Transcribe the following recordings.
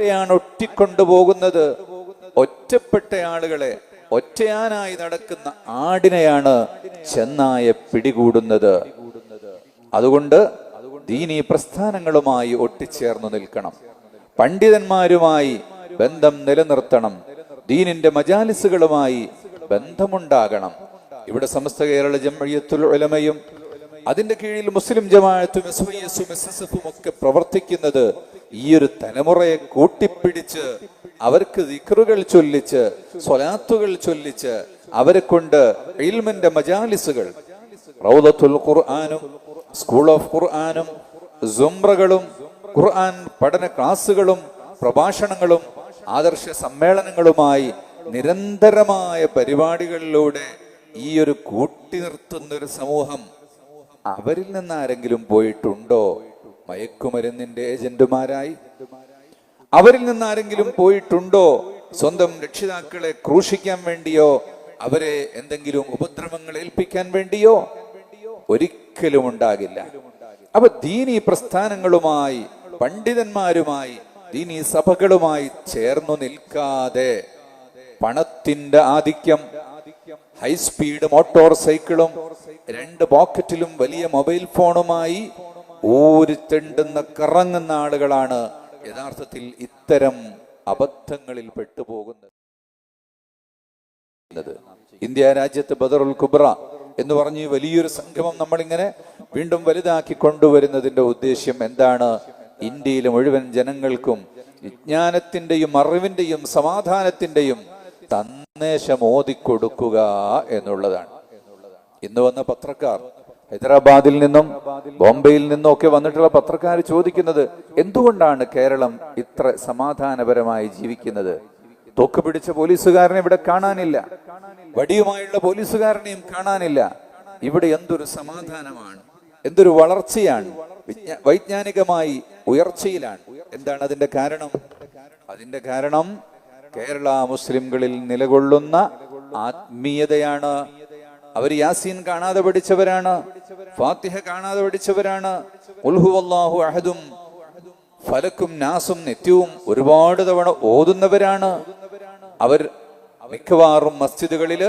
ആരെയാണ് ഒറ്റിക്കൊണ്ടുപോകുന്നത്. ഒറ്റപ്പെട്ട ആളുകളെ ഒറ്റയാനായി നടക്കുന്ന ആടിനെയാണ് ചെന്നായ പിടികൂടുന്നത്. അതുകൊണ്ട് ദീനീ പ്രസ്ഥാനങ്ങളുമായി ഒട്ടിച്ചേർന്നു നിൽക്കണം. പണ്ഡിതന്മാരുമായി ബന്ധം നിലനിർത്തണം. ദീനിന്റെ മജാലിസുകളുമായി ബന്ധമുണ്ടാകണം. ഇവിടെ സമസ്ത കേരള ജംഇയ്യത്തുൽ ഉലമയും അതിന്റെ കീഴിൽ മുസ്ലിം ജമാഅത്തും എസ് വൈ എസും എസ് എസ് എഫും ഒക്കെ പ്രവർത്തിക്കുന്നത് ഈ ഒരു തലമുറയെ കൂട്ടിപ്പിടിച്ച് അവർക്ക് ദിക്റുകൾ ചൊല്ലിച്ച് സ്വലാത്തുകൾ ചൊല്ലിച്ച് അവരെ കൊണ്ട് ഇൽമിന്റെ മജാലിസുകൾ റൗദത്തുൽ ഖുർആാനും സ്കൂൾ ഓഫ് ഖുർആാനും സുംറകളും ഖുർആൻ പഠന ക്ലാസുകളും പ്രഭാഷണങ്ങളും ആദർശ സമ്മേളനങ്ങളുമായി നിരന്തരമായ പരിപാടികളിലൂടെ ഈ ഒരു കൂട്ടി നിർത്തുന്ന ഒരു സമൂഹം അവരിൽ നിന്ന് ആരെങ്കിലും പോയിട്ടുണ്ടോ? മയക്കുമരുന്നിന്റെ ഏജന്റുമാരായി. അവരിൽ നിന്ന് ആരെങ്കിലും പോയിട്ടുണ്ടോ? സ്വന്തം രക്ഷിതാക്കളെ ക്രൂശിക്കാൻ വേണ്ടിയോ? അവരെ എന്തെങ്കിലും ഉപദ്രവങ്ങൾ ഏൽപ്പിക്കാൻ വേണ്ടിയോ? ഒരിക്കലും ഉണ്ടാകില്ല. അപ്പൊ ദീനി പ്രസ്ഥാനങ്ങളുമായി പണ്ഡിതന്മാരുമായി ദീനി സഭകളുമായി ചേർന്നു നിൽക്കാതെ പണത്തിന്റെ ആധിക്യം ഹൈസ്പീഡ് മോട്ടോർ സൈക്കിളും രണ്ട് പോക്കറ്റിലും വലിയ മൊബൈൽ ഫോണുമായി ഊരിത്തെണ്ടുന്ന കറങ്ങുന്ന ആളുകളാണ് യഥാർത്ഥത്തിൽ ഇത്തരം അബദ്ധങ്ങളിൽ പെട്ടുപോകുന്നത്. ഇന്ത്യ രാജ്യത്ത് ബദറുൽ കുബ്ര എന്ന് പറഞ്ഞ് വലിയൊരു സംഗമം നമ്മളിങ്ങനെ വീണ്ടും വലുതാക്കി കൊണ്ടുവരുന്നതിന്റെ ഉദ്ദേശ്യം എന്താണ്? ഇന്ത്യയിലെ മുഴുവൻ ജനങ്ങൾക്കും വിജ്ഞാനത്തിന്റെയും അറിവിന്റെയും സമാധാനത്തിന്റെയും സന്ദേശം ഓതിക്കൊടുക്കുക എന്നുള്ളതാണ്. ഇന്ന് വന്ന പത്രക്കാർ ഹൈദരാബാദിൽ നിന്നും ബോംബെയിൽ നിന്നും ഒക്കെ വന്നിട്ടുള്ള പത്രക്കാർ ചോദിക്കുന്നത് എന്തുകൊണ്ടാണ് കേരളം ഇത്ര സമാധാനപരമായി ജീവിക്കുന്നത്? തോക്ക് പിടിച്ച പോലീസുകാരനെ ഇവിടെ കാണാനില്ല. വടിയുമായുള്ള പോലീസുകാരനെയും കാണാനില്ല. ഇവിടെ എന്തൊരു സമാധാനമാണ്? എന്തൊരു വളർച്ചയാണ്? വൈജ്ഞാനികമായി ഉയർച്ചയിലാണ്. എന്താണ് അതിന്റെ കാരണം? അതിന്റെ കാരണം കേരള മുസ്ലിംകളിൽ നിലകൊള്ളുന്ന ആത്മീയതയാണ് അവർ യാസീൻ കാണാതെ പഠിച്ചവരാണ് ഫാത്തിഹ കാണാതെ പഠിച്ചവരാണ്. ഉൽഹു അഹദും ഫലക്കും നാസും നിത്യവും ഒരുപാട് തവണ ഓതുന്നവരാണ്. അവർ മിക്കവാറും മസ്ജിദുകളിൽ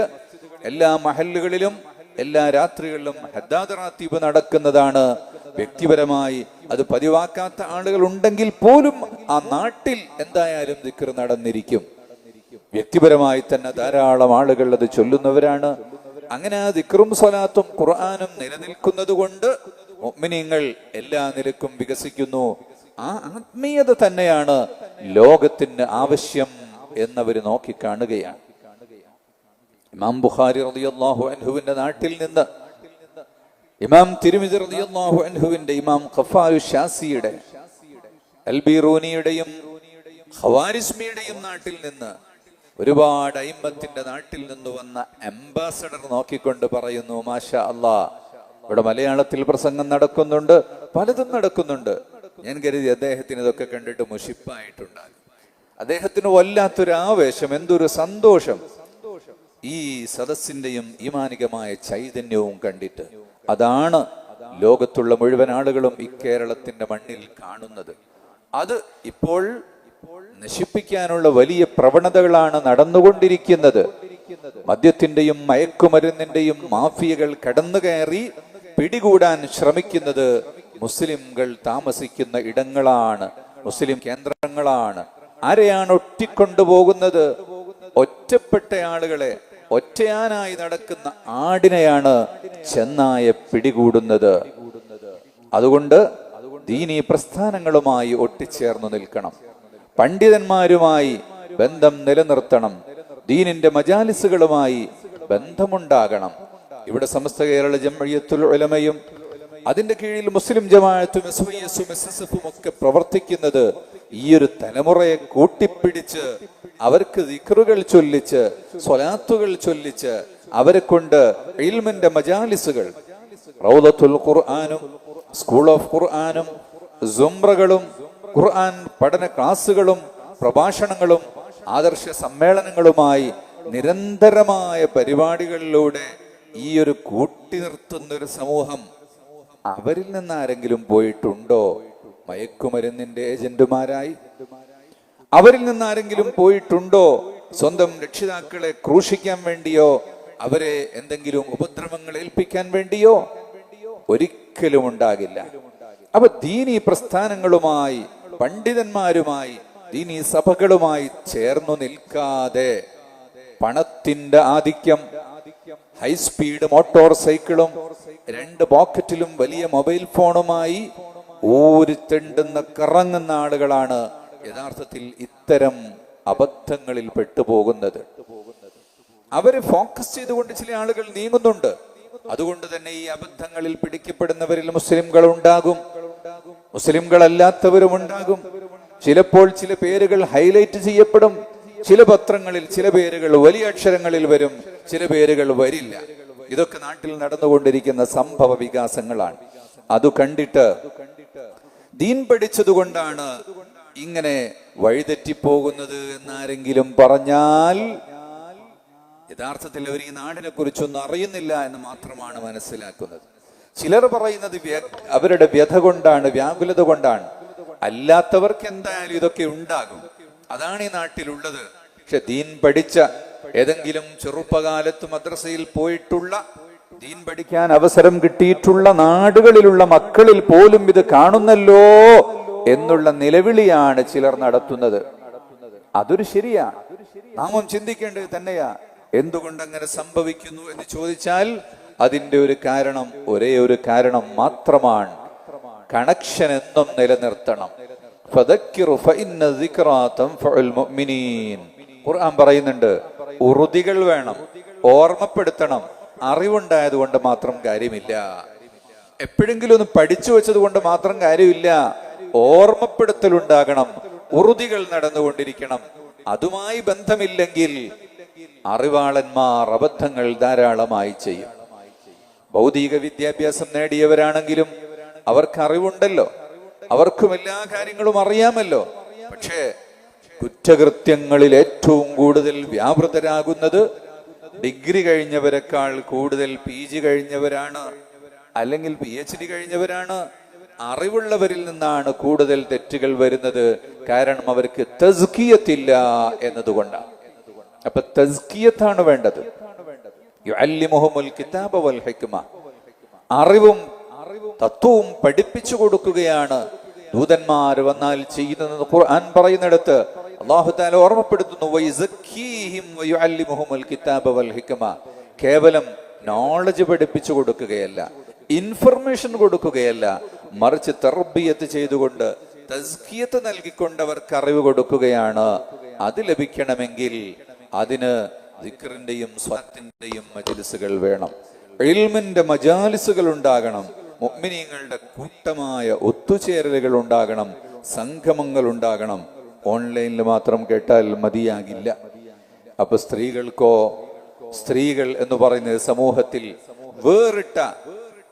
എല്ലാ മഹല്ലുകളിലും എല്ലാ രാത്രികളിലും ഹദ്ദാദ് റാത്തീബ് നടക്കുന്നതാണ്. വ്യക്തിപരമായി അത് പതിവാക്കാത്ത ആളുകൾ ഉണ്ടെങ്കിൽ പോലും ആ നാട്ടിൽ എന്തായാലും ദിക്കർ നടന്നിരിക്കും. വ്യക്തിപരമായി തന്നെ ധാരാളം ആളുകൾ അത് ചൊല്ലുന്നവരാണ്. അങ്ങനെ ആ ദിക്റും സ്വലാത്തും ഖുർആാനും നിലനിൽക്കുന്നത് കൊണ്ട് മുഅ്മിനീങ്ങൾ എല്ലാ നിലക്കും വികസിക്കുന്നു. ആ ആത്മീയത തന്നെയാണ് ലോകത്തിന് ആവശ്യം എന്നവർ നോക്കിക്കാണുകയാണ്. ഇമാം ബുഖാരി റളിയല്ലാഹു അൻഹുവിന്റെ നാട്ടിൽ നിന്ന് ഇമാം തിരുമിതി റളിയല്ലാഹു അൻഹുവിന്റെ ഇമാം ഖഫായു ഷാസിയുടെ അൽബിറൂനിയുടെയും ഖവാരിസ്മിയുടെയും നാട്ടിൽ നിന്ന് ഒരുപാട് അയിമ്പത്തിന്റെ നാട്ടിൽ നിന്ന് വന്ന അംബാസഡർ നോക്കിക്കൊണ്ട് പറയുന്നു മാഷ അള്ളാ ഇവിടെ മലയാളത്തിൽ പ്രസംഗം നടക്കുന്നുണ്ട് പലതും നടക്കുന്നുണ്ട്. ഞാൻ കരുതി അദ്ദേഹത്തിന് ഇതൊക്കെ കണ്ടിട്ട് മുഷിപ്പായിട്ടുണ്ടാകും. അദ്ദേഹത്തിന് വല്ലാത്തൊരു ആവേശം എന്തൊരു സന്തോഷം. ഈ സദസ്സിന്റെയും ഈമാനികമായ ചൈതന്യവും കണ്ടിട്ട് അതാണ് ലോകത്തുള്ള മുഴുവൻ ആളുകളും ഈ കേരളത്തിന്റെ മണ്ണിൽ കാണുന്നത്. അത് ഇപ്പോൾ നശിപ്പിക്കാനുള്ള വലിയ പ്രവണതകളാണ് നടന്നുകൊണ്ടിരിക്കുന്നത്. മദ്യത്തിന്റെയും മയക്കുമരുന്നിന്റെയും മാഫിയകൾ കടന്നു കയറി പിടികൂടാൻ ശ്രമിക്കുന്നത് മുസ്ലിംകൾ താമസിക്കുന്ന ഇടങ്ങളാണ്. മുസ്ലിം കേന്ദ്രങ്ങളാണ്. ആരെയാണ് ഒറ്റിക്കൊണ്ടുപോകുന്നത്? ഒറ്റപ്പെട്ട ആളുകളെ ഒറ്റയാനായി നടക്കുന്ന ആടിനെയാണ് ചെന്നായ പിടികൂടുന്നത്. അതുകൊണ്ട് ദീനീ പ്രസ്ഥാനങ്ങളുമായി ഒട്ടിച്ചേർന്നു നിൽക്കണം. പണ്ഡിതന്മാരുമായി ബന്ധം നിലനിർത്തണം. ദീനിന്റെ മജാലിസുകളുമായി ബന്ധമുണ്ടാകണം. ഇവിടെ സമസ്ത കേരള ജംഇയ്യത്തുൽ ഉലമയും അതിന്റെ കീഴിൽ മുസ്ലിം ജമാഅത്തും എസ് വൈ എസും എസ് എസ് എഫും ഒക്കെ പ്രവർത്തിക്കുന്നത് ഈ ഒരു തലമുറയെ കൂട്ടിപ്പിടിച്ച് അവർക്ക് ദിക്റുകൾ ചൊല്ലിച്ച് സ്വലാത്തുകൾ ചൊല്ലിച്ച് അവരെ കൊണ്ട് ഇൽമിന്റെ മജാലിസുകൾ റൗദത്തുൽ ഖുർആാനും സ്കൂൾ ഓഫ് ഖുർആാനും സുംറകളും ഖുർആൻ പഠന ക്ലാസ്സുകളും പ്രഭാഷണങ്ങളും ആദർശ സമ്മേളനങ്ങളുമായി നിരന്തരമായ പരിപാടികളിലൂടെ ഈ ഒരു കൂട്ടി നിർത്തുന്ന ഒരു സമൂഹം അവരിൽ നിന്ന് ആരെങ്കിലും പോയിട്ടുണ്ടോ? മയക്കുമരുന്നിന്റെ ഏജന്റുമാരായി. അവരിൽ നിന്ന് ആരെങ്കിലും പോയിട്ടുണ്ടോ? സ്വന്തം രക്ഷിതാക്കളെ ക്രൂശിക്കാൻ വേണ്ടിയോ? അവരെ എന്തെങ്കിലും ഉപദ്രവങ്ങൾ ഏൽപ്പിക്കാൻ വേണ്ടിയോ? ഒരിക്കലും ഉണ്ടാകില്ല. അപ്പൊ ദീനി പ്രസ്ഥാനങ്ങളുമായി പണ്ഡിതന്മാരുമായി ഇനി സഭകളുമായി ചേർന്നു നിൽക്കാതെ പണത്തിന്റെ ആധിക്യം ഹൈസ്പീഡ് മോട്ടോർ സൈക്കിളും രണ്ട് പോക്കറ്റിലും വലിയ മൊബൈൽ ഫോണുമായി ഊരിത്തെണ്ടുന്ന കറങ്ങുന്ന ആളുകളാണ് യഥാർത്ഥത്തിൽ ഇത്തരം അബദ്ധങ്ങളിൽ പെട്ടുപോകുന്നത്. അവർ ഫോക്കസ് ചെയ്തുകൊണ്ട് ചില ആളുകൾ നീങ്ങുന്നുണ്ട്. അതുകൊണ്ട് തന്നെ ഈ അബദ്ധങ്ങളിൽ പിടിക്കപ്പെടുന്നവരിൽ മുസ്ലിംകൾ ഉണ്ടാകും. മുസ്ലിംകളല്ലാത്തവരും ഉണ്ടാകും ചിലപ്പോൾ ചില പേരുകൾ ഹൈലൈറ്റ് ചെയ്യപ്പെടും. ചില പത്രങ്ങളിൽ ചില പേരുകൾ വലിയ അക്ഷരങ്ങളിൽ വരും. ചില പേരുകൾ വരില്ല. ഇതൊക്കെ നാട്ടിൽ നടന്നുകൊണ്ടിരിക്കുന്ന സംഭവ വികാസങ്ങളാണ്. അത് കണ്ടിട്ട് ദീൻ പഠിച്ചതുകൊണ്ടാണ് ഇങ്ങനെ വഴിതെറ്റിപ്പോകുന്നത് എന്നാരെങ്കിലും പറഞ്ഞാൽ യഥാർത്ഥത്തിൽ അവർ ഈ നാടിനെ കുറിച്ചൊന്നും അറിയുന്നില്ല എന്ന് മാത്രമാണ് മനസ്സിലാക്കുന്നത്. ചിലർ പറയുന്നത് അവരുടെ വ്യഥ കൊണ്ടാണ് വ്യാകുലത കൊണ്ടാണ്. അല്ലാത്തവർക്ക് എന്തായാലും ഇതൊക്കെ ഉണ്ടാകും. അതാണ് ഈ നാട്ടിലുള്ളത്. പക്ഷെ ദീൻ പഠിച്ച ഏതെങ്കിലും ചെറുപ്പകാലത്ത് മദ്രസയിൽ പോയിട്ടുള്ള ദീൻ പഠിക്കാൻ അവസരം കിട്ടിയിട്ടുള്ള നാടുകളിലുള്ള മക്കളിൽ പോലും ഇത് കാണുന്നല്ലോ എന്നുള്ള നിലവിളിയാണ് ചിലർ നടത്തുന്നത്. അതൊരു ശരിയാ. നാമം ചിന്തിക്കേണ്ടത് തന്നെയാ. എന്തുകൊണ്ട് അങ്ങനെ സംഭവിക്കുന്നു എന്ന് ചോദിച്ചാൽ അതിന്റെ ഒരു കാരണം ഒരേ ഒരു കാരണം മാത്രമാണ്. കണക്ഷൻ എന്നും നിലനിർത്തണം. ഖുർആൻ പറയുന്നുണ്ട് ഉറുതികൾ വേണം ഓർമ്മപ്പെടുത്തണം അറിവുണ്ടായത് കൊണ്ട് മാത്രം കാര്യമില്ല. എപ്പോഴെങ്കിലും ഒന്ന് പഠിച്ചു വെച്ചത് കൊണ്ട് മാത്രം കാര്യമില്ല. ഓർമ്മപ്പെടുത്തലുണ്ടാകണം ഉറുതികൾ നടന്നുകൊണ്ടിരിക്കണം. അതുമായി ബന്ധമില്ലെങ്കിൽ അറിവാളന്മാർ അബദ്ധങ്ങൾ ധാരാളമായി ചെയ്യും. ഭൗതിക വിദ്യാഭ്യാസം നേടിയവരാണെങ്കിലും അവർക്ക് അറിവുണ്ടല്ലോ. അവർക്കും എല്ലാ കാര്യങ്ങളും അറിയാമല്ലോ. പക്ഷേ കുറ്റകൃത്യങ്ങളിൽ ഏറ്റവും കൂടുതൽ വ്യാപൃതരാകുന്നത് ഡിഗ്രി കഴിഞ്ഞവരെക്കാൾ കൂടുതൽ പി ജി കഴിഞ്ഞവരാണ്. അല്ലെങ്കിൽ പി എച്ച് ഡി കഴിഞ്ഞവരാണ്. അറിവുള്ളവരിൽ നിന്നാണ് കൂടുതൽ തെറ്റുകൾ വരുന്നത്. കാരണം അവർക്ക് തസ്കിയത്തില്ല എന്നതുകൊണ്ടാണ്. അപ്പൊ തസ്കിയത്താണ് വേണ്ടത്. യുഅല്ലിമുഹുമുൽ കിതാബ വൽ ഹിക്മ. അറിവും തത്വവും പഠിപ്പിച്ചു കൊടുക്കുകയാണ്. ദൂതന്മാർ വന്നാൽ ചെയ്യുന്നതെന്ന് ഖുർആൻ പറയുന്നിടത്ത് അള്ളാഹു താല ഓർമ്മപ്പെടുത്തുന്നു കേവലം നോളജ് പഠിപ്പിച്ചു കൊടുക്കുകയല്ല ഇൻഫർമേഷൻ കൊടുക്കുകയല്ല മറിച്ച് തർബിയത്ത് ചെയ്തുകൊണ്ട് തസ്കിയത്ത് നൽകിക്കൊണ്ട് അവർക്ക് അറിവ് കൊടുക്കുകയാണ്. അത് ലഭിക്കണമെങ്കിൽ അതിന് ദിക്റിന്റെയും സ്വത്തിന്റെയും മജലിസുകൾ വേണം. ഇൽമിന്റെ മജാലിസുകൾ ഉണ്ടാകണം. മുഅ്മിനീങ്ങളുടെ കൂട്ടമായ ഒത്തുചേരലുകൾ ഉണ്ടാകണം. സംഗമങ്ങൾ ഉണ്ടാകണം. ഓൺലൈനിൽ മാത്രം കേട്ടാൽ മതിയാകില്ല. അപ്പൊ സ്ത്രീകൾക്കോ സ്ത്രീകൾ എന്ന് പറയുന്നത് സമൂഹത്തിൽ വേറിട്ട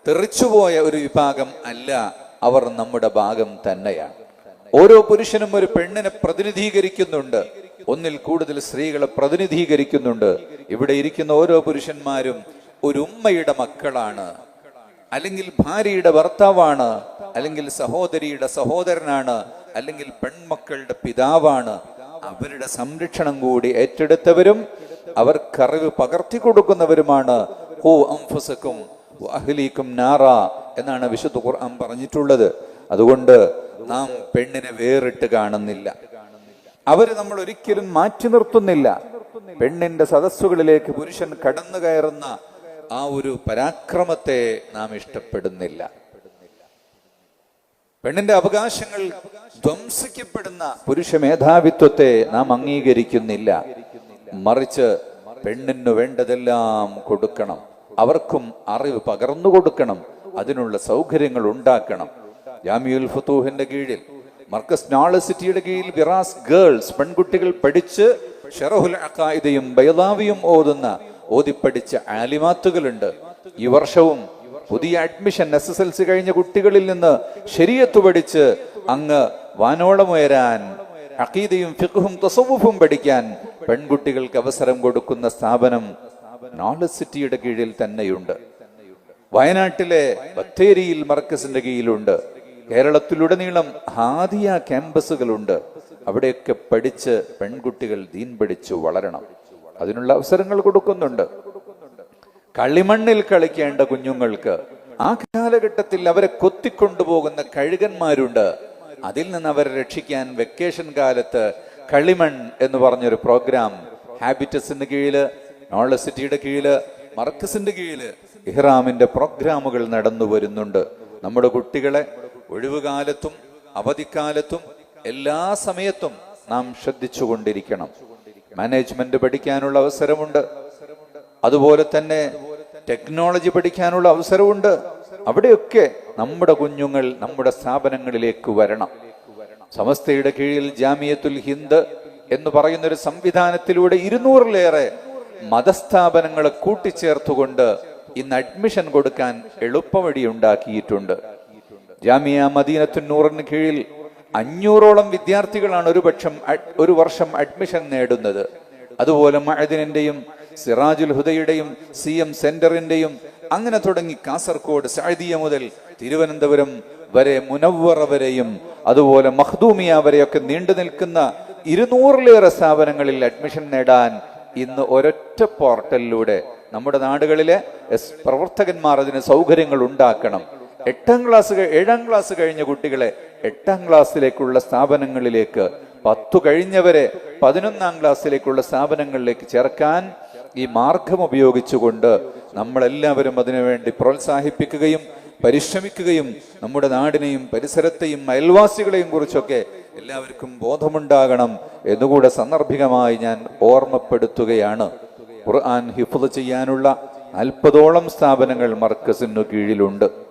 തെറിച്ചുപോയ ഒരു വിഭാഗം അല്ല. അവർ നമ്മുടെ ഭാഗം തന്നെയാണ്. ഓരോ പുരുഷനും ഒരു പെണ്ണിനെ പ്രതിനിധീകരിക്കുന്നുണ്ട്. ഒന്നിൽ കൂടുതൽ സ്ത്രീകളെ പ്രതിനിധീകരിക്കുന്നുണ്ട്. ഇവിടെ ഇരിക്കുന്ന ഓരോ പുരുഷന്മാരും ഒരു ഉമ്മയുടെ മക്കളാണ്. അല്ലെങ്കിൽ ഭാര്യയുടെ ഭർത്താവാണ് അല്ലെങ്കിൽ സഹോദരിയുടെ സഹോദരനാണ് അല്ലെങ്കിൽ പെൺമക്കളുടെ പിതാവാണ്. അവരുടെ സംരക്ഷണം കൂടി ഏറ്റെടുത്തവരും അവർക്കറിവ് പകർത്തി കൊടുക്കുന്നവരുമാണ്. നാറ എന്നാണ് വിശുദ്ധ ഖുർആൻ പറഞ്ഞിട്ടുള്ളത്. അതുകൊണ്ട് നാം പെണ്ണിനെ വേറിട്ട് കാണുന്നില്ല. അവർ നമ്മൾ ഒരിക്കലും മാറ്റി നിർത്തുന്നില്ല. പെണ്ണിന്റെ സദസ്സുകളിലേക്ക് പുരുഷൻ കടന്നു കയറുന്ന ആ ഒരു പരാക്രമത്തെ നാം ഇഷ്ടപ്പെടുന്നില്ല. പെണ്ണിന്റെ അവകാശങ്ങൾ ധ്വംസിക്കപ്പെടുന്ന പുരുഷ മേധാവിത്വത്തെ നാം അംഗീകരിക്കുന്നില്ല. മറിച്ച് പെണ്ണിന് വേണ്ടതെല്ലാം കൊടുക്കണം. അവർക്കും അറിവ് പകർന്നു കൊടുക്കണം. അതിനുള്ള സൗകര്യങ്ങൾ ഉണ്ടാക്കണം. ജാമിയുൽ ഫത്തൂഹിന്റെ കീഴിൽ മർക്കസ് നാളസിറ്റിയുടെ കീഴിൽ വിറാസ് ഗേൾസ് പെൺകുട്ടികൾ പഠിച്ച് ഷെറഹുൽ അക്കായിദയും ബൈദാവിയും ഓതുന്ന ഓതിപ്പഠിച്ച ആലിമാത്തുകളുണ്ട്. ഈ വർഷവും പുതിയ admission S S L C കഴിഞ്ഞ കുട്ടികളിൽ നിന്ന് ശരിയത്ത് പഠിച്ച് അങ്ങ് വാനോളമുയരാൻ അക്കീദയും ഫിഖും തസവുഫും പഠിക്കാൻ പെൺകുട്ടികൾക്ക് അവസരം കൊടുക്കുന്ന സ്ഥാപനം നോളജ് സിറ്റിയുടെ കീഴിൽ തന്നെയുണ്ട്. വയനാട്ടിലെ ബത്തേരിയിൽ മർക്കസിന്റെ കീഴിലുണ്ട്. കേരളത്തിലുടനീളം ഹാദിയ ക്യാമ്പസുകളുണ്ട്. അവിടെയൊക്കെ പഠിച്ച് പെൺകുട്ടികൾ ദീൻ പഠിച്ചു വളരണം. അതിനുള്ള അവസരങ്ങൾ കൊടുക്കുന്നുണ്ട്. കളിമണ്ണിൽ കളിക്കേണ്ട കുഞ്ഞുങ്ങൾക്ക് ആ കാലഘട്ടത്തിൽ അവരെ കൊത്തിക്കൊണ്ടുപോകുന്ന കഴുകന്മാരുണ്ട്. അതിൽ നിന്ന് അവരെ രക്ഷിക്കാൻ വെക്കേഷൻ കാലത്ത് കളിമൺ എന്ന് പറഞ്ഞൊരു പ്രോഗ്രാം ഹാബിറ്റസിന്റെ കീഴിൽ നോളജ് സിറ്റിയുടെ കീഴിൽ മർക്കസിന്റെ കീഴിൽ ഇഹ്റാമിന്റെ പ്രോഗ്രാമുകൾ നടന്നു വരുന്നുണ്ട് നമ്മുടെ കുട്ടികളെ ഒഴിവുകാലത്തും അവധിക്കാലത്തും എല്ലാ സമയത്തും നാം ശ്രദ്ധിച്ചുകൊണ്ടിരിക്കണം. മാനേജ്മെന്റ് പഠിക്കാനുള്ള അവസരമുണ്ട്. അതുപോലെ തന്നെ ടെക്നോളജി പഠിക്കാനുള്ള അവസരമുണ്ട്. അവിടെയൊക്കെ നമ്മുടെ കുഞ്ഞുങ്ങൾ നമ്മുടെ സ്ഥാപനങ്ങളിലേക്ക് വരണം. സമസ്തയുടെ കീഴിൽ ജാമിയത്തുൽ ഹിന്ദ് എന്ന് പറയുന്ന ഒരു സംവിധാനത്തിലൂടെ ഇരുന്നൂറിലേറെ മതസ്ഥാപനങ്ങളെ കൂട്ടിച്ചേർത്തുകൊണ്ട് ഇന്ന് അഡ്മിഷൻ കൊടുക്കാൻ എളുപ്പവഴി ഉണ്ടാക്കിയിട്ടുണ്ട് ജാമിയ മദീനത്തു മദീനത്തുന്നൂറിന് കീഴിൽ അഞ്ഞൂറോളം വിദ്യാർത്ഥികളാണ് ഒരു പക്ഷം ഒരു വർഷം അഡ്മിഷൻ നേടുന്നത്. അതുപോലെ മഴദിനെന്റെയും സിറാജുൽ ഹുദയുടെയും സി എം സെന്ററിന്റെയും അങ്ങനെ തുടങ്ങി കാസർകോട് സാഴ്ദിയ മുതൽ തിരുവനന്തപുരം വരെ മുനവ്വറ വരെയും അതുപോലെ മഖ്ദൂമിയ വരെയൊക്കെ നീണ്ടു നിൽക്കുന്ന ഇരുന്നൂറിലേറെ സ്ഥാപനങ്ങളിൽ അഡ്മിഷൻ നേടാൻ ഇന്ന് ഒരൊറ്റ പോർട്ടലിലൂടെ നമ്മുടെ നാടുകളിലെ പ്രവർത്തകന്മാർ അതിന് സൗകര്യങ്ങൾ ഉണ്ടാക്കണം. എട്ടാം ക്ലാസ് ഏഴാം ക്ലാസ് കഴിഞ്ഞ കുട്ടികളെ എട്ടാം ക്ലാസ്സിലേക്കുള്ള സ്ഥാപനങ്ങളിലേക്ക് പത്തു കഴിഞ്ഞവരെ പതിനൊന്നാം ക്ലാസ്സിലേക്കുള്ള സ്ഥാപനങ്ങളിലേക്ക് ചേർക്കാൻ ഈ മാർഗം ഉപയോഗിച്ചുകൊണ്ട് നമ്മളെല്ലാവരും അതിനുവേണ്ടി പ്രോത്സാഹിപ്പിക്കുകയും പരിശ്രമിക്കുകയും നമ്മുടെ നാടിനെയും പരിസരത്തെയും അയൽവാസികളെയും കുറിച്ചൊക്കെ എല്ലാവർക്കും ബോധമുണ്ടാകണം എന്നുകൂടെ സന്ദർഭികമായി ഞാൻ ഓർമ്മപ്പെടുത്തുകയാണ്. ഖുർആൻ ഹിഫ്ള് ചെയ്യാനുള്ള നാൽപ്പതോളം സ്ഥാപനങ്ങൾ മർക്കസിനു കീഴിലുണ്ട്.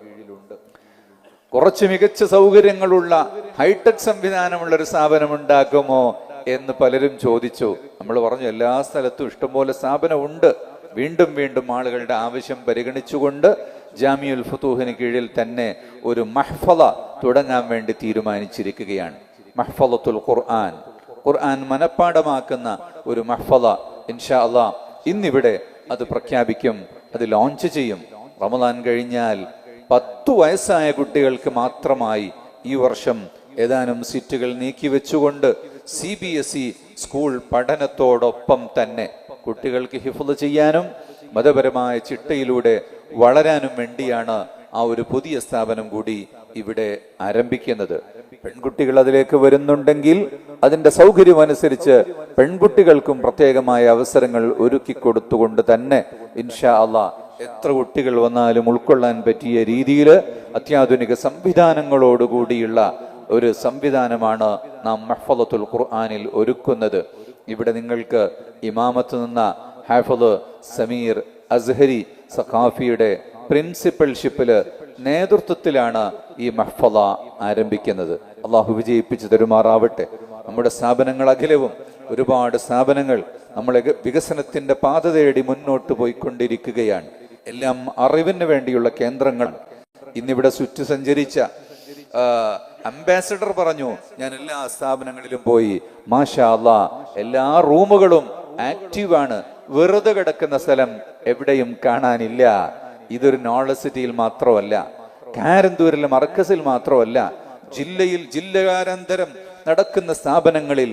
കുറച്ച് മികച്ച സൗകര്യങ്ങളുള്ള ഹൈടെക് സംവിധാനമുള്ള ഒരു സ്ഥാപനം ഉണ്ടാക്കുമോ എന്ന് പലരും ചോദിച്ചു. നമ്മൾ പറഞ്ഞു എല്ലാ സ്ഥലത്തും ഇഷ്ടംപോലെ സ്ഥാപനം ഉണ്ട് വീണ്ടും വീണ്ടും ആളുകളുടെ ആവശ്യം പരിഗണിച്ചുകൊണ്ട് ജാമിയുൽ ഫുത്തൂഹിന് കീഴിൽ തന്നെ ഒരു മഹ്ഫല തുടങ്ങാൻ വേണ്ടി തീരുമാനിച്ചിരിക്കുകയാണ്. മഹ്ഫലത്തുൽ ഖുർആൻ. ഖുർആൻ മനഃപ്പാടമാക്കുന്ന ഒരു മഹ്ഫല ഇൻഷാ അള്ളാ ഇന്നിവിടെ അത് പ്രഖ്യാപിക്കും അത് ലോഞ്ച് ചെയ്യും. റമദാൻ കഴിഞ്ഞാൽ പത്തു വയസ്സായ കുട്ടികൾക്ക് മാത്രമായി ഈ വർഷം ഏതാനും സീറ്റുകൾ നീക്കി വെച്ചുകൊണ്ട് C B S E school പഠനത്തോടൊപ്പം തന്നെ കുട്ടികൾക്ക് ഹിഫുദ് ചെയ്യാനും മതപരമായ ചിട്ടയിലൂടെ വളരാനും വേണ്ടിയാണ് ആ ഒരു പുതിയ സ്ഥാപനം കൂടി ഇവിടെ ആരംഭിക്കുന്നത്. പെൺകുട്ടികൾ അതിലേക്ക് വരുന്നുണ്ടെങ്കിൽ അതിന്റെ സൗകര്യം അനുസരിച്ച് പെൺകുട്ടികൾക്കും പ്രത്യേകമായ അവസരങ്ങൾ ഒരുക്കി കൊടുത്തുകൊണ്ട് തന്നെ ഇൻഷാ അള്ളാ എത്ര കുട്ടികൾ വന്നാലും ഉൾക്കൊള്ളാൻ പറ്റിയ രീതിയിൽ അത്യാധുനിക സംവിധാനങ്ങളോടുകൂടിയുള്ള ഒരു സംവിധാനമാണ് നാം മഹ്ഫലത്തുൽ ഖുർആാനിൽ ഒരുക്കുന്നത്. ഇവിടെ നിങ്ങൾക്ക് ഇമാമത്ത് നിന്ന ഹാഫദ് സമീർ അസ്ഹരി സഖാഫിയുടെ പ്രിൻസിപ്പൽഷിപ്പിൽ നേതൃത്വത്തിലാണ് ഈ മഹ്ഫല ആരംഭിക്കുന്നത്. അള്ളാഹു വിജയിപ്പിച്ചു തരുമാറാവട്ടെ. നമ്മുടെ സ്ഥാപനങ്ങൾ അഖിലവും ഒരുപാട് സ്ഥാപനങ്ങൾ നമ്മളെ വികസനത്തിന്റെ പാത തേടി മുന്നോട്ട് പോയിക്കൊണ്ടിരിക്കുകയാണ്. എല്ലാം അറിവിന് വേണ്ടിയുള്ള കേന്ദ്രങ്ങൾ. ഇന്നിവിടെ ചുറ്റു സഞ്ചരിച്ച അംബാസഡർ പറഞ്ഞു ഞാൻ എല്ലാ സ്ഥാപനങ്ങളിലും പോയി മാഷാ അല്ലാ എല്ലാ റൂമുകളും ആക്റ്റീവാണ്. വെറുതെ കിടക്കുന്ന സ്ഥലം എവിടെയും കാണാനില്ല. ഇതൊരു നോളജ് സിറ്റിയിൽ മാത്രമല്ല കാരന്തൂരിലെ മർക്കസിൽ മാത്രമല്ല ജില്ലയിൽ ജില്ലകാരന്തരം നടക്കുന്ന സ്ഥാപനങ്ങളിൽ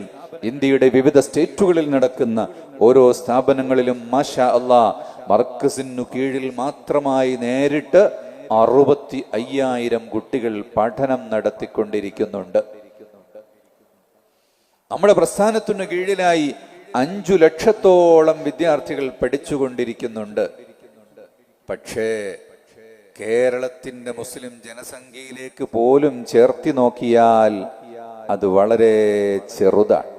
ഇന്ത്യയുടെ വിവിധ സ്റ്റേറ്റുകളിൽ നടക്കുന്ന ഓരോ സ്ഥാപനങ്ങളിലും മാഷാ അല്ലാ മർക്കസിനു കീഴിൽ മാത്രമായി നേരിട്ട് അറുപത്തി അയ്യായിരം കുട്ടികൾ പഠനം നടത്തിക്കൊണ്ടിരിക്കുന്നുണ്ട്. നമ്മുടെ പ്രസ്ഥാനത്തിനു കീഴിലായി അഞ്ചു ലക്ഷത്തോളം വിദ്യാർത്ഥികൾ പഠിച്ചുകൊണ്ടിരിക്കുന്നുണ്ട്. പക്ഷേ കേരളത്തിന്റെ മുസ്ലിം ജനസംഖ്യയിലേക്ക് പോലും ചേർത്തി നോക്കിയാൽ അത് വളരെ ചെറുതാണ്.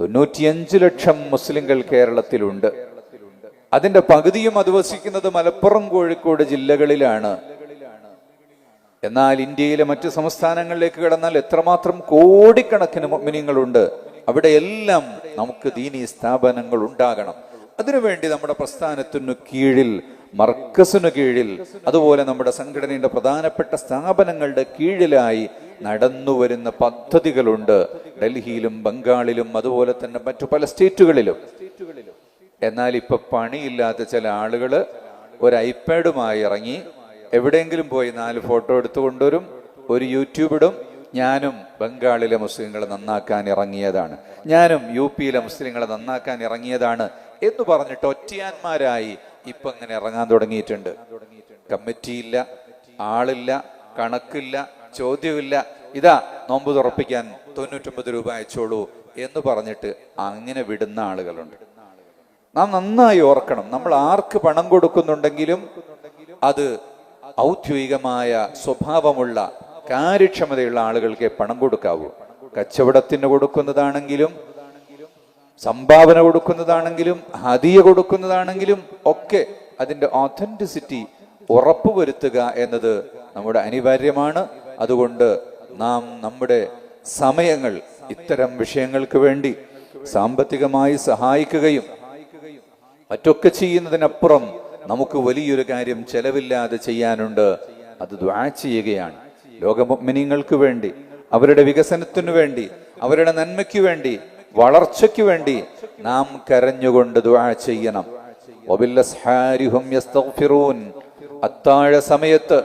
തൊണ്ണൂറ്റിയഞ്ച് ലക്ഷം മുസ്ലിങ്ങൾ കേരളത്തിലുണ്ട്. അതിന്റെ പകുതിയും അധിവസിക്കുന്നത് മലപ്പുറം കോഴിക്കോട് ജില്ലകളിലാണ്. എന്നാൽ ഇന്ത്യയിലെ മറ്റ് സംസ്ഥാനങ്ങളിലേക്ക് കടന്നാൽ എത്രമാത്രം കോടിക്കണക്കിന് മിനിങ്ങളുണ്ട് അവിടെയെല്ലാം നമുക്ക് ദീനീ സ്ഥാപനങ്ങൾ ഉണ്ടാകണം. അതിനുവേണ്ടി നമ്മുടെ പ്രസ്ഥാനത്തിനു കീഴിൽ മർക്കസിനു കീഴിൽ അതുപോലെ നമ്മുടെ സംഘടനയുടെ പ്രധാനപ്പെട്ട സ്ഥാപനങ്ങളുടെ കീഴിലായി നടന്നു വരുന്ന പദ്ധതികളുണ്ട്. ഡൽഹിയിലും ബംഗാളിലും അതുപോലെ തന്നെ മറ്റു പല സ്റ്റേറ്റുകളിലും. എന്നാൽ ഇപ്പൊ പണിയില്ലാത്ത ചില ആളുകൾ ഒരു ഐപാഡുമായി ഇറങ്ങി എവിടെയെങ്കിലും പോയി നാല് ഫോട്ടോ എടുത്തു കൊണ്ടുവരും ഒരു യൂട്യൂബ് ഇടും. ഞാനും ബംഗാളിലെ മുസ്ലിങ്ങളെ നന്നാക്കാൻ ഇറങ്ങിയതാണ്. ഞാനും യു പിയിലെ മുസ്ലിങ്ങളെ നന്നാക്കാൻ ഇറങ്ങിയതാണ് എന്ന് പറഞ്ഞിട്ട് ഒറ്റയാന്മാരായി ഇപ്പൊ ഇങ്ങനെ ഇറങ്ങാൻ തുടങ്ങിയിട്ടുണ്ട്. കമ്മിറ്റിയില്ല ആളില്ല കണക്കില്ല ചോദ്യമില്ല. ഇതാ നോമ്പ് തുറപ്പിക്കാൻ തൊണ്ണൂറ്റൊമ്പത് രൂപ അയച്ചോളൂ എന്ന് പറഞ്ഞിട്ട് അങ്ങനെ വിടുന്ന ആളുകളുണ്ട്. നാം നന്നായി ഓർക്കണം. നമ്മൾ ആർക്ക് പണം കൊടുക്കുന്നുണ്ടെങ്കിലും അത് ഔദ്യോഗികമായ സ്വഭാവമുള്ള കാര്യക്ഷമതയുള്ള ആളുകൾക്ക് പണം കൊടുക്കാവൂ. കച്ചവടത്തിന് കൊടുക്കുന്നതാണെങ്കിലും സംഭാവന കൊടുക്കുന്നതാണെങ്കിലും ഹതിയ കൊടുക്കുന്നതാണെങ്കിലും ഒക്കെ അതിന്റെ ഓഥന്റിസിറ്റി ഉറപ്പുവരുത്തുക എന്നത് നമ്മുടെ അനിവാര്യമാണ്. അതുകൊണ്ട് നാം നമ്മുടെ സമയങ്ങൾ ഇത്തരം വിഷയങ്ങൾക്ക് വേണ്ടി സാമ്പത്തികമായി സഹായിക്കുകയും മറ്റൊക്കെ ചെയ്യുന്നതിനപ്പുറം നമുക്ക് വലിയൊരു കാര്യം ചെലവില്ലാതെ ചെയ്യാനുണ്ട്. അത് ദ്വാ ചെയ്യുകയാണ്. ലോകമിനിങ്ങൾക്ക് വേണ്ടി അവരുടെ വികസനത്തിനു വേണ്ടി അവരുടെ നന്മയ്ക്ക് വേണ്ടി വളർച്ചയ്ക്ക് വേണ്ടി നാം കരഞ്ഞുകൊണ്ട് ദ്വാ ചെയ്യണം. അത്താഴ സമയത്ത്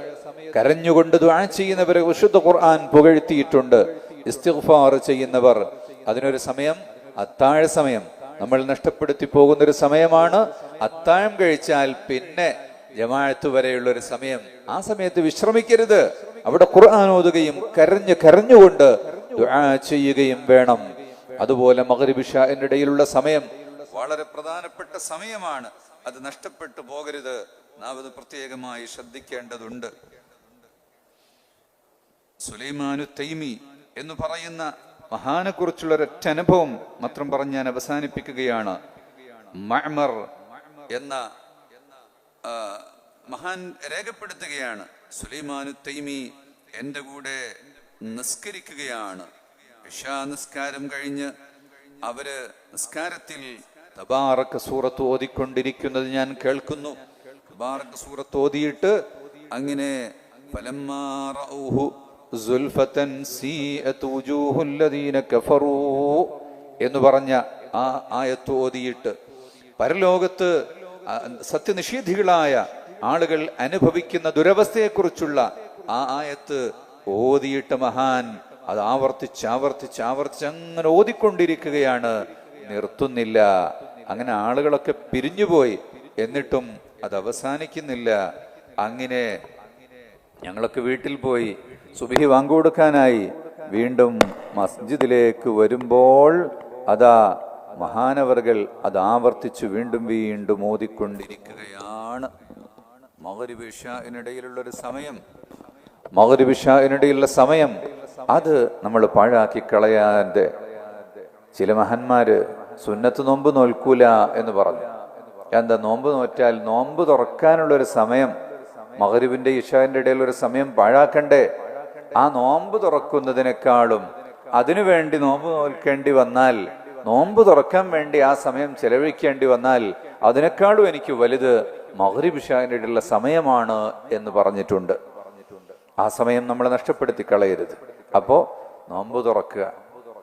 കരഞ്ഞുകൊണ്ട് ദ്വാ ചെയ്യുന്നവരെ വിശുദ്ധ ഖുർആൻ പുകഴ്ത്തിയിട്ടുണ്ട്. ഇസ്തിഗ്ഫാർ ചെയ്യുന്നവർ. അതിനൊരു സമയം അത്താഴ സമയം. നമ്മൾ നഷ്ടപ്പെടുത്തി പോകുന്ന ഒരു സമയമാണ്. അത്താഴം കഴിച്ചാൽ പിന്നെ ജമാഅത്ത് വരെയുള്ള ഒരു സമയം. ആ സമയത്ത് വിശ്രമിക്കരുത്. അവിടെ ഖുർആൻ ഓതുകയും കരഞ്ഞ് കരഞ്ഞുകൊണ്ട് ചെയ്യുകയും വേണം. അതുപോലെ മകരിബിഷ ഇടയിലുള്ള സമയം വളരെ പ്രധാനപ്പെട്ട സമയമാണ്. അത് നഷ്ടപ്പെട്ടു പോകരുത്. നാം അത് പ്രത്യേകമായി ശ്രദ്ധിക്കേണ്ടതുണ്ട്. സുലൈമാനു തൈമി എന്ന് പറയുന്ന മഹാനെ കുറിച്ചുള്ള ഒരൊറ്റ അനുഭവം മാത്രം പറഞ്ഞ് ഞാൻ അവസാനിപ്പിക്കുകയാണ്. മഹ്മർ എന്ന മഹാൻ രേഖപ്പെടുത്തുകയാണ്. സുലൈമാനു തൈമി എന്റെ കൂടെ നിസ്കരിക്കുകയാണ്. ഇഷാ നിസ്കാരം കഴിഞ്ഞ് അവർ നിസ്കാരത്തിൽ തബാറക്ക സൂറത്ത് ഓതിക്കൊണ്ടിരിക്കുന്നത് ഞാൻ കേൾക്കുന്നു. തബാറക്ക സൂറത്ത് ഓതിയിട്ട് അങ്ങനെ ഫലമ്മാ എന്ന് പറഞ്ഞ ആ ആയത്ത് ഓതിയിട്ട് പരലോകത്ത് സത്യനിഷേധികളായ ആളുകൾ അനുഭവിക്കുന്ന ദുരവസ്ഥയെക്കുറിച്ചുള്ള ആ ആയത്ത് ഓതിയിട്ട് മഹാൻ അത് ആവർത്തിച്ച് ആവർത്തിച്ച് ആവർത്തിച്ച് അങ്ങനെ ഓതിക്കൊണ്ടിരിക്കുകയാണ്. നിർത്തുന്നില്ല. അങ്ങനെ ആളുകളൊക്കെ പിരിഞ്ഞുപോയി. എന്നിട്ടും അത് അവസാനിക്കുന്നില്ല. അങ്ങനെ ഞങ്ങളൊക്കെ വീട്ടിൽ പോയി. സുബഹി വാങ്കുകൊടുക്കാനായി വീണ്ടും മസ്ജിദിലേക്ക് വരുമ്പോൾ അതാ മഹാനവർകൾ അത് ആവർത്തിച്ച് വീണ്ടും വീണ്ടും ഓതിക്കൊണ്ടിരിക്കുകയാണ്. മകരിബിഷയിനിടയിലുള്ള ഒരു സമയം. മകരിബിഷയിനിടയിലുള്ള സമയം. അത് നമ്മൾ പാഴാക്കി കളയാതെ ചില മഹന്മാര് സുന്നത്ത് നോമ്പ് നോൽക്കൂല എന്ന് പറഞ്ഞു. എന്താ നോമ്പ് നോറ്റാൽ നോമ്പ് തുറക്കാനുള്ള ഒരു സമയം മകരിബിന്റെ ഇഷാന്റെ ഇടയിൽ ഒരു സമയം പാഴാക്കണ്ടേ? ആ നോമ്പ് തുറക്കുന്നതിനേക്കാളും അതിനു വേണ്ടി നോമ്പ് നോൽക്കേണ്ടി വന്നാൽ നോമ്പ് തുറക്കാൻ വേണ്ടി ആ സമയം ചെലവഴിക്കേണ്ടി വന്നാൽ അതിനേക്കാളും എനിക്ക് വലുത് മഹരിബിഷാനിടയിലുള്ള സമയമാണ് എന്ന് പറഞ്ഞിട്ടുണ്ട്. ആ സമയം നമ്മൾ നഷ്ടപ്പെടുത്തി കളയരുത്. അപ്പോ നോമ്പ് തുറക്കുക.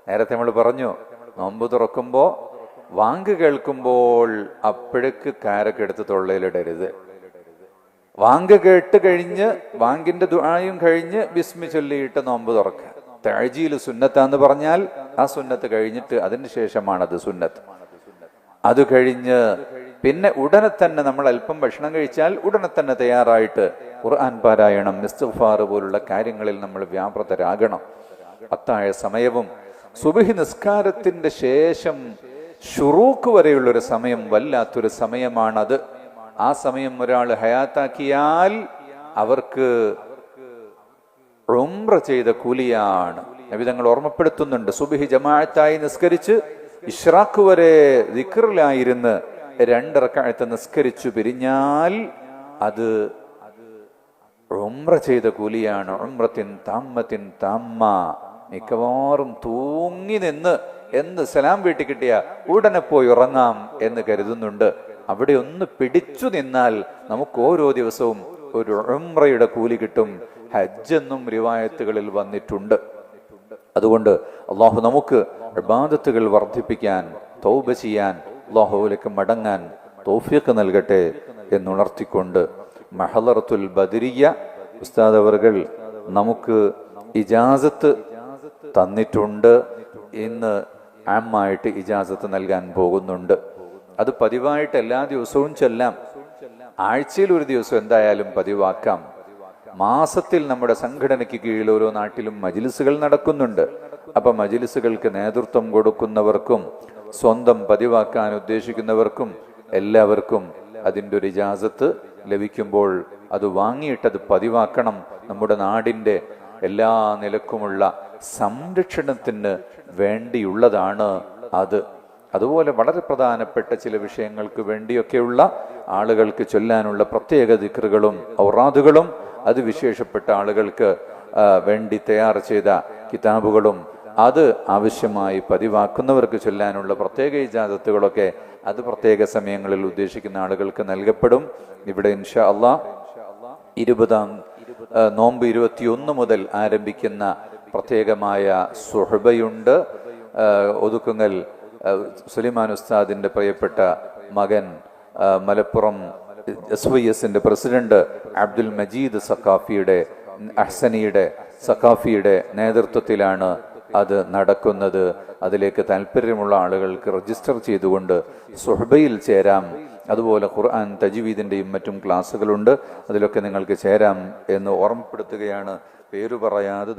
നേരത്തെ നമ്മൾ പറഞ്ഞു നോമ്പ് തുറക്കുമ്പോ വാങ്ക് കേൾക്കുമ്പോൾ അപ്പോഴേക്ക് കാരൊക്കെ എടുത്ത് തൊള്ളയിലിടരുത്. വാങ്ക് കേട്ട് കഴിഞ്ഞ് വാങ്കിന്റെ ദുആയും കഴിഞ്ഞ് ബിസ്മി ചൊല്ലിയിട്ട് നോമ്പ് തുറക്കുക. തഴജിയിൽ സുന്നത്താന്ന് പറഞ്ഞാൽ ആ സുന്നത്ത് കഴിഞ്ഞിട്ട് അതിന് ശേഷമാണത് സുന്നത്ത്. അത് കഴിഞ്ഞ് പിന്നെ ഉടനെ തന്നെ നമ്മൾ അല്പം ഭക്ഷണം കഴിച്ചാൽ ഉടനെ തന്നെ തയ്യാറായിട്ട് ഖുർആൻ പാരായണം നിസ്തുഫാർ പോലുള്ള കാര്യങ്ങളിൽ നമ്മൾ വ്യാപൃതരാകണം. അത്തായ സമയവും സുബഹി നിസ്കാരത്തിന്റെ ശേഷം ഷുറൂക്ക് വരെയുള്ളൊരു സമയം വല്ലാത്തൊരു സമയമാണത്. ആ സമയം ഒരാൾ ഹയാത്താക്കിയാൽ അവർക്ക് ഉംറ ചെയ്ത കൂലിയാണ്. വിധങ്ങൾ ഓർമ്മപ്പെടുത്തുന്നുണ്ട്. സുബിഹി ജമാഅത്തായി നിസ്കരിച്ച് ഇഷ്റാഖ് വരെ ദിക്റിലായിരുന്ന് രണ്ടിറക്കാഴ്ത്ത് നിസ്കരിച്ചു പിരിഞ്ഞാൽ അത് ഉംറ ചെയ്ത കൂലിയാണ്. ഉംറത്തിൻ താമ്മത്തിൻ താമ്മ. മിക്കവാറും തൂങ്ങി നിന്ന് എന്ന് സലാം വീട്ടിൽ കിട്ടിയ ഉടനെ പോയി ഉറങ്ങാം എന്ന് കരുതുന്നുണ്ട്. അവിടെ ഒന്ന് പിടിച്ചു നിന്നാൽ നമുക്ക് ഓരോ ദിവസവും ഒരു ഉംറയുടെ കൂലി കിട്ടും. ഹജ്ജ് എന്നും റിവായത്തുകളിൽ വന്നിട്ടുണ്ട്. അതുകൊണ്ട് അള്ളാഹു നമുക്ക് ഇബാദത്തുകൾ വർദ്ധിപ്പിക്കാൻ തൗബ ചെയ്യാൻ അള്ളാഹുവിലേക്ക് മടങ്ങാൻ തോഫിയൊക്കെ നൽകട്ടെ എന്നുണർത്തിക്കൊണ്ട് മഹലറത്തുൽ ബദരിയ ഉസ്താദ് അവർകൾ നമുക്ക് ഇജാസത്ത് തന്നിട്ടുണ്ട്. ഇന്ന് ആമായിട്ട് ഇജാസത്ത് നൽകാൻ പോകുന്നുണ്ട്. അത് പതിവായിട്ട് എല്ലാ ദിവസവും ചെല്ലാം. ആഴ്ചയിൽ ഒരു ദിവസം എന്തായാലും പതിവാക്കാം. മാസത്തിൽ നമ്മുടെ സംഘടനയ്ക്ക് കീഴിൽ ഓരോ നാട്ടിലും മജിലിസുകൾ നടക്കുന്നുണ്ട്. അപ്പൊ മജിലിസുകൾക്ക് നേതൃത്വം കൊടുക്കുന്നവർക്കും സ്വന്തം പതിവാക്കാൻ ഉദ്ദേശിക്കുന്നവർക്കും എല്ലാവർക്കും അതിന്റെ ഒരു ഇജാസത്ത് ലഭിക്കുമ്പോൾ അത് വാങ്ങിയിട്ടത് പതിവാക്കണം. നമ്മുടെ നാടിന്റെ എല്ലാ നിലക്കുമുള്ള സംരക്ഷണത്തിന് വേണ്ടിയുള്ളതാണ് അത്. അതുപോലെ വളരെ പ്രധാനപ്പെട്ട ചില വിഷയങ്ങൾക്ക് വേണ്ടിയൊക്കെയുള്ള ആളുകൾക്ക് ചൊല്ലാനുള്ള പ്രത്യേക ദിക്റുകളും ഔറാദുകളും അത് വിശേഷപ്പെട്ട ആളുകൾക്ക് വേണ്ടി തയ്യാർ ചെയ്ത കിതാബുകളും അത് ആവശ്യമായി പതിവാക്കുന്നവർക്ക് ചൊല്ലാനുള്ള പ്രത്യേക ഇജാദത്തുകളൊക്കെ അത് പ്രത്യേക സമയങ്ങളിൽ ഉദ്ദേശിക്കുന്ന ആളുകൾക്ക് നൽകപ്പെടും. ഇവിടെ ഇൻഷാ അള്ളാ ഇരുപതാം നോമ്പ് ഇരുപത്തിയൊന്ന് മുതൽ ആരംഭിക്കുന്ന പ്രത്യേകമായ സുഹബയുണ്ട്. ഒതുക്കുങ്ങൽ സുലൈമാൻ ഉസ്താദിന്റെ പ്രിയപ്പെട്ട മകൻ മലപ്പുറം എസ് വൈ എസിന്റെ പ്രസിഡന്റ് അബ്ദുൽ മജീദ് സക്കാഫിയുടെ അഹ്സനിയുടെ സക്കാഫിയുടെ നേതൃത്വത്തിലാണ് അത് നടക്കുന്നത്. അതിലേക്ക് താല്പര്യമുള്ള ആളുകൾക്ക് രജിസ്റ്റർ ചെയ്തുകൊണ്ട് സുഹബയിൽ ചേരാം. അതുപോലെ ഖുർആൻ തജ്വീദിന്റെയും മറ്റും ക്ലാസ്സുകളുണ്ട്. അതിലൊക്കെ നിങ്ങൾക്ക് ചേരാം എന്ന് ഓർമ്മപ്പെടുത്തുകയാണ്. പേരു പറയാതെ